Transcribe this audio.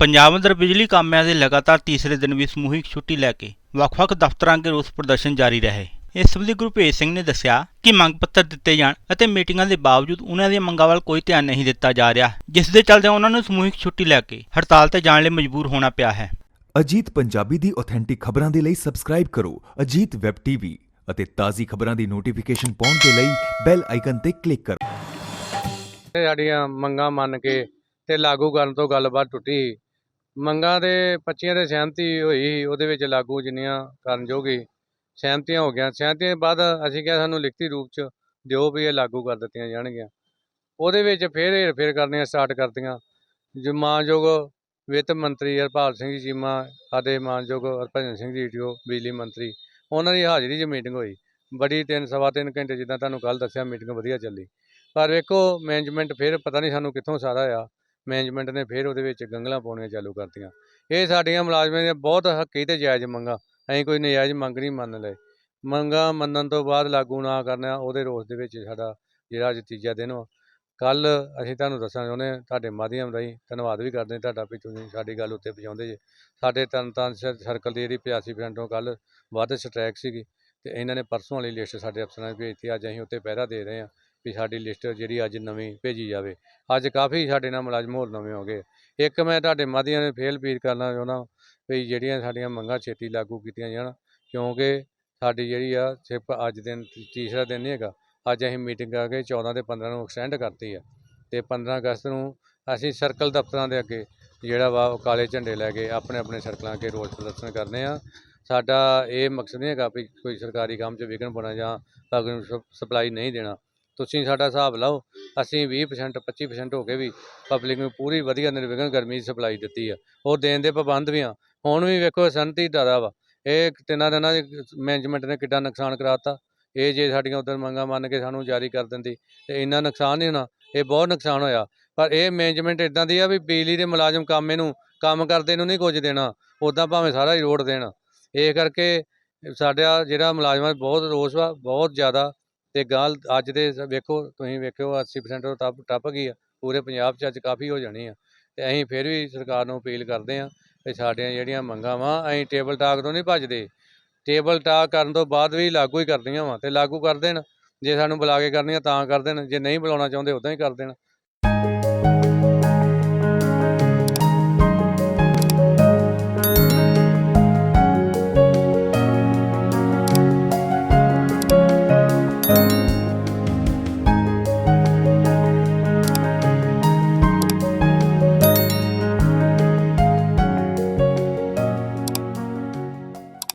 ਪੰਜਾਬ ਅੰਦਰ ਬਿਜਲੀ ਕਾਮਿਆਂ ਦੇ ਲਗਾਤਾਰ ਤੀਸਰੇ ਦਿਨ ਵੀ ਸਮੂਹਿਕ ਛੁੱਟੀ ਲੈ ਕੇ ਵੱਖ-ਵੱਖ ਦਫ਼ਤਰਾਂ ਅੱਗੇ ਰੋਸ ਪ੍ਰਦਰਸ਼ਨ ਜਾਰੀ ਰਹੇ। ਇਸ ਸੰਬੰਧੀ ਗੁਰਭੇਜ ਸਿੰਘ ਨੇ ਦੱਸਿਆ ਕਿ ਮੰਗ ਪੱਤਰ ਦਿੱਤੇ ਜਾਣ ਅਤੇ ਮੀਟਿੰਗਾਂ ਦੇ ਬਾਵਜੂਦ ਉਹਨਾਂ ਦੀਆਂ ਮੰਗਾਂ ਵੱਲ ਕੋਈ ਧਿਆਨ ਨਹੀਂ ਦਿੱਤਾ ਜਾ ਰਿਹਾ ਜਿਸ ਦੇ ਚੱਲਦੇ ਉਹਨਾਂ ਨੂੰ ਸਮੂਹਿਕ ਛੁੱਟੀ ਲੈ ਕੇ ਹੜਤਾਲ ਤੇ ਜਾਣ ਲਈ ਮਜਬੂਰ ਹੋਣਾ ਪਿਆ ਹੈ। ਅਜੀਤ ਪੰਜਾਬੀ ਦੀ ਆਥੈਂਟਿਕ ਖਬਰਾਂ ਦੇ ਲਈ ਸਬਸਕ੍ਰਾਈਬ ਕਰੋ ਅਜੀਤ ਵੈਬ ਟੀਵੀ ਅਤੇ ਤਾਜ਼ੀ ਖਬਰਾਂ ਦੀ ਨੋਟੀਫਿਕੇਸ਼ਨ ਪਾਉਣ ਦੇ ਲਈ ਬੈਲ ਆਈਕਨ ਤੇ ਕਲਿੱਕ ਕਰੋ। ਇਹ ਸਾਡੀਆਂ ਮੰਗਾਂ ਮੰਨ ਕੇ ਤੇ ਲਾਗੂ ਕਰਨ ਤੋਂ ਗੱਲਬਾਤ ਟੁੱਟੀ। ਮੰਗਾਂ ਦੇ 25 ਦੇ ਸਹਿਮਤੀ ਹੋਈ ਸੀ, ਉਹਦੇ ਵਿੱਚ ਲਾਗੂ ਜਿੰਨੀਆਂ ਕਰਨ ਜੋਗੀ ਸਹਿਮਤੀਆਂ ਹੋ ਗਈਆਂ। ਸਹਿਮਤੀਆਂ ਬਾਅਦ ਅਸੀਂ ਕਿਹਾ ਸਾਨੂੰ ਲਿਖਤੀ ਰੂਪ ਚ ਦਿਓ ਵੀ ਇਹ ਲਾਗੂ ਕਰ ਦਿੱਤੀਆਂ ਜਾਣਗੀਆਂ। ਉਹਦੇ ਵਿੱਚ ਫਿਰ ਹੇਰ ਫੇਰ ਕਰਨੀਆਂ ਸਟਾਰਟ ਕਰਤੀਆਂ। ਜੋ ਮਾਨਯੋਗ ਵਿੱਤ ਮੰਤਰੀ ਹਰਪਾਲ ਸਿੰਘ ਜੀ ਚੀਮਾ ਸਾਡੇ ਮਾਨਯੋਗ ਹਰਭਜਨ ਸਿੰਘ ਜੀ ਡੀਓ ਬਿਜਲੀ ਮੰਤਰੀ ਉਹਨਾਂ ਦੀ ਹਾਜ਼ਰੀ 'ਚ ਮੀਟਿੰਗ ਹੋਈ। ਬੜੀ ਤਿੰਨ ਸਵਾ ਤਿੰਨ ਘੰਟੇ ਜਿੱਦਾਂ ਤੁਹਾਨੂੰ ਕੱਲ ਦੱਸਿਆ ਮੀਟਿੰਗ ਵਧੀਆ ਚੱਲੀ। ਪਰ ਵੇਖੋ ਮੈਨੇਜਮੈਂਟ ਫਿਰ ਪਤਾ ਨਹੀਂ ਸਾਨੂੰ ਕਿੱਥੋਂ ਸਾਰਾ ਆ ਮੈਨੇਜਮੈਂਟ ਨੇ ਫਿਰ ਉਹਦੇ ਵਿੱਚ ਗੰਗਲਾਂ ਪਾਉਣੀਆਂ ਚਾਲੂ ਕਰਤੀਆਂ। ਇਹ ਸਾਡੀਆਂ ਮੁਲਾਜ਼ਮਾਂ ਦੀਆਂ ਬਹੁਤ ਹੱਕੀ ਤੇ ਜਾਇਜ਼ ਮੰਗਾਂ। ਅਸੀਂ ਕੋਈ ਨਜਾਇਜ਼ ਮੰਗ ਨਹੀਂ ਮੰਨ ਲਏ। ਮੰਗਾਂ ਮੰਨਣ ਤੋਂ ਬਾਅਦ ਲਾਗੂ ਨਾ ਕਰਨਾ ਉਹਦੇ ਰੋਸ ਦੇ ਵਿੱਚ ਸਾਡਾ ਜਿਹੜਾ ਅੱਜ ਤੀਜਾ ਦਿਨ ਵਾ। ਕੱਲ ਅਸੀਂ ਤੁਹਾਨੂੰ ਦੱਸਣਾ ਚਾਹੁੰਦੇ ਹਾਂ, ਤੁਹਾਡੇ ਮਾਧਿਅਮ ਰਾਹੀਂ ਧੰਨਵਾਦ ਵੀ ਕਰਦੇ ਤੁਹਾਡਾ ਵੀ ਤੁਸੀਂ ਸਾਡੀ ਗੱਲ ਉੱਤੇ ਪਹੁੰਚਾਉਂਦੇ ਜੇ। ਸਾਡੇ ਤਰਨਤਾਰਨ ਸ- ਸਰਕਲ ਦੀ ਜਿਹੜੀ 85% ਤੋਂ ਕੱਲ ਵੱਧ ਸਟ੍ਰੈਕ ਸੀਗੀ ਤੇ ਇਹਨਾਂ ਨੇ ਪਰਸੋਂ ਵਾਲੀ ਲਿਸਟ ਸਾਡੇ ਅਫਸਰਾਂ ਨੂੰ ਭੇਜਤੀ ਅੱਜ ਅਸੀਂ ਉੱਤੇ ਪਹਿਰਾ ਦੇ ਰਹੇ ਹਾਂ। ਵੀ ਸਾਡੀ ਲਿਸਟ ਜਿਹੜੀ ਅੱਜ ਨਵੀਂ ਭੇਜੀ ਜਾਵੇ। ਅੱਜ ਕਾਫੀ ਸਾਡੇ ਨਾਲ ਮੁਲਾਜ਼ਮ ਹੋਰ ਨਵੇਂ ਹੋ ਗਏ। ਇੱਕ ਮੈਂ ਤੁਹਾਡੇ ਮਾਧਿਅਮ ਨੇ ਫੇਲ ਅਪੀਲ ਕਰਨਾ ਚਾਹੁੰਦਾ ਵੀ ਜਿਹੜੀਆਂ ਸਾਡੀਆਂ ਮੰਗਾਂ ਛੇਤੀ ਲਾਗੂ ਕੀਤੀਆਂ ਜਾਣ, ਕਿਉਂਕਿ ਸਾਡੀ ਜਿਹੜੀ ਆ ਸਿਰਫ ਅੱਜ ਦਿਨ ਤੀਸਰਾ ਦਿਨ ਨਹੀਂ ਹੈਗਾ, ਅੱਜ ਅਸੀਂ ਮੀਟਿੰਗ ਆ ਕੇ 14 ਤੇ 15 ਨੂੰ ਐਕਸਟੈਂਡ ਕਰਤੀ ਆ। ਤੇ 15 ਅਗਸਤ ਨੂੰ ਅਸੀਂ ਸਰਕਲ ਦਫ਼ਤਰਾਂ ਦੇ ਅੱਗੇ ਜਿਹੜਾ ਵਾ ਉਹ ਕਾਲੇ ਝੰਡੇ ਲੈ ਕੇ ਆਪਣੇ ਆਪਣੇ ਸਰਕਲਾਂ ਅੱਗੇ ਰੋਸ ਪ੍ਰਦਰਸ਼ਨ ਕਰਨੇ ਆ। ਸਾਡਾ ਇਹ ਮਕਸਦ ਨਹੀਂ ਹੈਗਾ ਵੀ ਕੋਈ ਸਰਕਾਰੀ ਕੰਮ 'ਚ ਵਿਘਨ ਪਾਉਣਾ ਜਾਂ ਪਬਲਿਕ ਨੂੰ ਸਪਲਾਈ ਨਹੀਂ ਦੇਣਾ। ਤੁਸੀਂ ਸਾਡਾ ਹਿਸਾਬ ਲਾਓ, ਅਸੀਂ 20% 25% ਹੋ ਕੇ ਵੀ ਪਬਲਿਕ ਨੂੰ ਪੂਰੀ ਵਧੀਆ ਨਿਰਵਿਘਨ ਗਰਮੀ ਦੀ ਸਪਲਾਈ ਦਿੱਤੀ ਆ। ਉਹ ਦੇਣ ਦੇ ਪਾਬੰਦ ਵੀ ਆ। ਹੁਣ ਵੀ ਵੇਖੋ ਸੰਤੀ ਡਰਾ ਵਾ। ਇਹ ਤਿੰਨਾਂ ਦਿਨਾਂ ਦੇ ਮੈਨੇਜਮੈਂਟ ਨੇ ਕਿੱਡਾ ਨੁਕਸਾਨ ਕਰਾਤਾ। ਇਹ ਜੇ ਸਾਡੀਆਂ ਉਧਰ ਮੰਗਾਂ ਮੰਨ ਕੇ ਸਾਨੂੰ ਜਾਰੀ ਕਰ ਦਿੰਦੀ, ਤੇ ਇੰਨਾ ਨੁਕਸਾਨ ਨਹੀਂ ਹੋਣਾ। ਇਹ ਬਹੁਤ ਨੁਕਸਾਨ ਹੋਇਆ। ਪਰ ਇਹ ਮੈਨੇਜਮੈਂਟ ਇਦਾਂ ਦੀ ਆ ਵੀ ਬਿਜਲੀ ਦੇ ਮੁਲਾਜ਼ਮ ਕੰਮ ਇਹਨੂੰ, ਕੰਮ ਕਰਦੇ ਨੂੰ ਨਹੀਂ ਕੁਝ ਦੇਣਾ। ਉਦਾਂ ਭਾਵੇਂ ਸਾਰਾ ਹੀ ਰੋਡ ਦੇਣ। ਇਹ ਕਰਕੇ ਸਾਡਾ ਜਿਹੜਾ ਮੁਲਾਜ਼ਮਾਂ ਬਹੁਤ ਰੋਸ ਵਾ, ਬਹੁਤ ਜ਼ਿਆਦਾ ਤੇ ਗੱਲ ਅੱਜ ਦੇ ਵੇਖੋ, ਤੁਸੀਂ ਵੇਖਿਓ 80% ਤੋਂ ਟੱਪ ਟੱਪ ਗਈ ਆ, ਪੂਰੇ ਪੰਜਾਬ 'ਚ ਅੱਜ ਕਾਫੀ ਹੋ ਜਾਣੀ ਆ, ਤੇ ਅਸੀਂ ਫਿਰ ਵੀ ਸਰਕਾਰ ਨੂੰ ਅਪੀਲ ਕਰਦੇ ਆ ਕਿ ਸਾਡੀਆਂ ਜਿਹੜੀਆਂ ਮੰਗਾਂ ਵਾ, ਅਸੀਂ ਟੇਬਲ ਟਾਕ ਤੋਂ ਨਹੀਂ ਭੱਜਦੇ ਟੇਬਲ ਟਾਕ ਕਰਨ ਤੋਂ ਬਾਅਦ ਵੀ ਲਾਗੂ ਹੀ ਕਰਦੀਆਂ ਵਾ, ਤੇ ਲਾਗੂ ਕਰ ਦੇਣ, ਜੇ ਸਾਨੂੰ ਬੁਲਾ ਕੇ ਕਰਨੀਆਂ ਤਾਂ ਕਰ ਦੇਣ, ਜੇ ਨਹੀਂ ਬੁਲਾਉਣਾ ਚਾਹੁੰਦੇ ਉਦਾਂ ਹੀ ਕਰ ਦੇਣ।